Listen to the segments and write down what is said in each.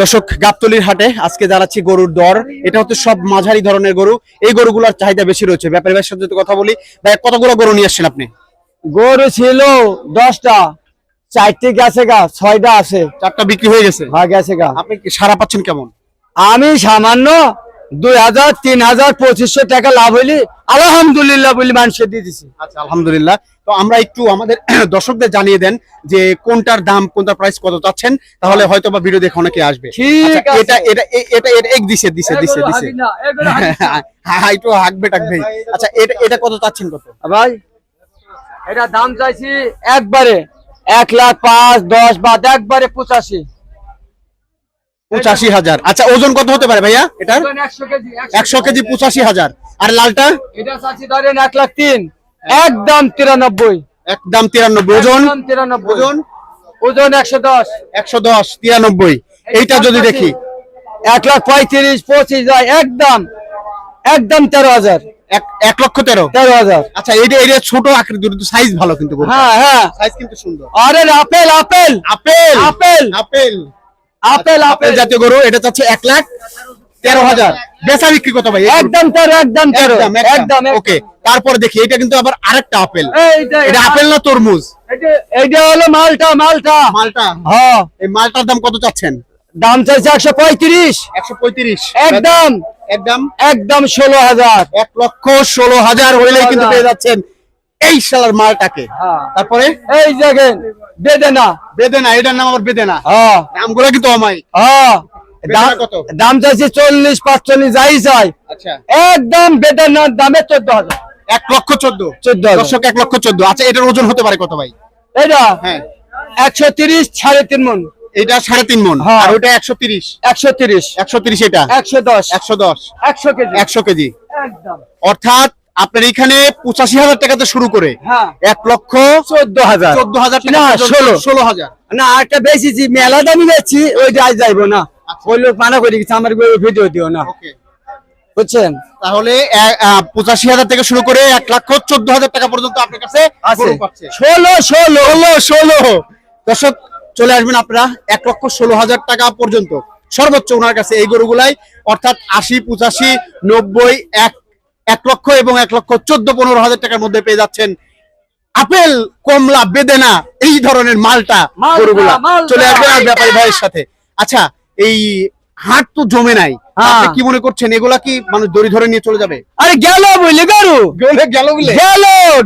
দর্শক গাবতলির হাটে আজকে দাঁড়াচ্ছি গরুর দর। এটা হচ্ছে সব মাঝারি ধরনের গরু। এই গরুগুলোর চাহিদা বেশি রয়েছে। ব্যাপারী ভাইয়ের সাথে কথা বলি ভাই কতগুলো গরু নিয়ে আসছেন আপনি? গরু ছিল দশটা চারটে গেছে গা ছয়টা আছে। চারটা বিক্রি হয়ে গেছে? ভাগ গেছে গা। আপনি কি সারা পাচ্ছেন কেমন? আমি সামান্য দুই হাজার তিন হাজার পঁচিশশো টাকা লাভ হইলি আলহামদুলিল্লাহ বলি মানুষের দিয়ে দিছি। আচ্ছা আলহামদুলিল্লাহ। তো আমরা একটু আমাদের দর্শকদের জানিয়ে দেন যে কোনটার দাম কোনটার প্রাইস কত চাচ্ছেন তাহলে হয়তো বা ভিডিও দেখে অনেকে আসবে। ঠিক আচ্ছা, এটা এটা এটা এটা এক দিছে দিছে দিছে দিছে। হ্যাঁ একটু হাঁকবে টাকবে আচ্ছা এটা এটা কত চাচ্ছেন কত? ভাই এটা দাম চাইছি একবারে এক লাখ পাঁচ দশ বাদ একবারে পঁচাশি। পঁচাশি হাজার। আচ্ছা ওজন কত হতে পারে ভাইয়া? এটার? একশো কেজি পঁচাশি হাজার। আর লালটা? এটা চাচ্ছি ধরেন এক লাখ তিন। একদম তিরানব্বই। একদম তিরানব্বই। ওজন? তিরানব্বই। ওজন? ওজন একশো দশ। একশো দশ তিরানব্বই। এইটা যদি দেখি। এক লাখ পঁয়ত্রিশ পঁচিশ যায়। একদম একদম তেরো হাজার। এক এক লক্ষ তেরো? তেরো হাজার। আচ্ছা এটা এটা ছোট আকৃতির সাইজ ভালো কিন্তু হ্যাঁ হ্যাঁ। সাইজ কিন্তু সুন্দর। আরে apple apple. Apple. Apple. Apple. Apple apple apple. জাতীয় গরু এটা চাচ্ছে এক লাখ তেরো হাজার। বেচা বিক্রি কত ভাই? একদম তেরো একদম তেরো। একদম ওকে তারপর দেখি এটা কিন্তু আবার আরেকটা আপেল। এটা আপেল না তরমুজ? এটা- এইটা হলো মালটা মালটা। মালটা? হ্যাঁ। এই মালটার দাম কত চাচ্ছেন? দাম চাইছে একশো পঁয়ত্রিশ। একশো পঁয়ত্রিশ। একদম। একদম? একদম ষোলো হাজার। এক লক্ষ ষোলো হাজার হইলেই কিন্তু পেয়ে যাচ্ছেন এই সালার মালটাকে। হ্যাঁ। তারপরে? এই দেখেন বেদেনা। বেদেনা এটার নাম আবার বেদেনা। হ্যাঁ। নামগুলো কিন্তু অমায়িক। হ্যাঁ। দাম- চাইছে চল্লিশ পাঁচচল্লিশ যাই চাই। আচ্ছা। একদম বেদেনার দামে চোদ্দ হাজার। এক লক্ষ চোদ্দ। চোদ্দ দর্শক এক লক্ষ চোদ্দ। আচ্ছা এটার ওজন হতে পারে কত ভাই? এটা? হ্যাঁ। একশো তিরিশ সাড়ে তিন মন। এটা সাড়ে তিন মন। হ্যাঁ। আর ওটা একশো তিরিশ। একশো তিরিশ। একশো তিরিশ এটা? একশো দশ। একশো দশ। একশো কেজি। একশো কেজি। একদম। অর্থাৎ আপনার এখানে পঁচাশি হাজার টাকাতে শুরু করে। হ্যাঁ। এক লক্ষ চোদ্দ হাজার। চোদ্দ হাজার ষোলো। ষোলো হাজার। না একটা বেশি মেলা দামি বেচছি ওইটা আজ যাইবো না। ওই লোক মানা করে গেছে আমার ভিডিও দিও না। বুঝছেন? তাহলে পঁচাশি হাজার থেকে শুরু করে এক লক্ষ চোদ্দ হাজার টাকা পর্যন্ত আপনার কাছে ষোলো। ষোলো ষোলো। দর্শক চলে আসবেন আপনারা এক লক্ষ ষোলো হাজার টাকা পর্যন্ত। সর্বোচ্চ ওনার কাছে এই গরুগুলাই অর্থাৎ আশি পঁচাশি নব্বই এক এক লক্ষ এবং এক লক্ষ চোদ্দ পনেরো হাজার টাকার মধ্যে পেয়ে যাচ্ছেন আপেল কমলা বেদেনা এই ধরনের মালটা গরুগুলা। চলে আসবেন আর ব্যাপারী ভাইয়ের সাথে। আচ্ছা এই হাট তো জমে নাই। হ্যাঁ। কি মনে করছেন এগুলা কি মানুষ দড়ি ধরে নিয়ে চলে যাবে? আরে গেল বুঝলি গরু। গেলে গেল গেল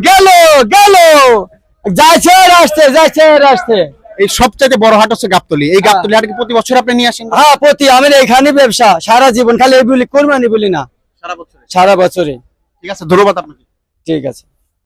গেল গেল। যাইছে আর আসতে যাইছে এই সবচাইতে বড় হাট হচ্ছে গাবতলি। এই গাবতলি হাটে প্রতি বছর আপনি নিয়ে আসেন? হ্যাঁ প্রতি। আমি এখানে ব্যবসা। সারা জীবন খালি এই বলি কোরবানি বলি না। সারা বছরে? ঠিক আছে ধন্যবাদ আপনাকে। ঠিক আছে।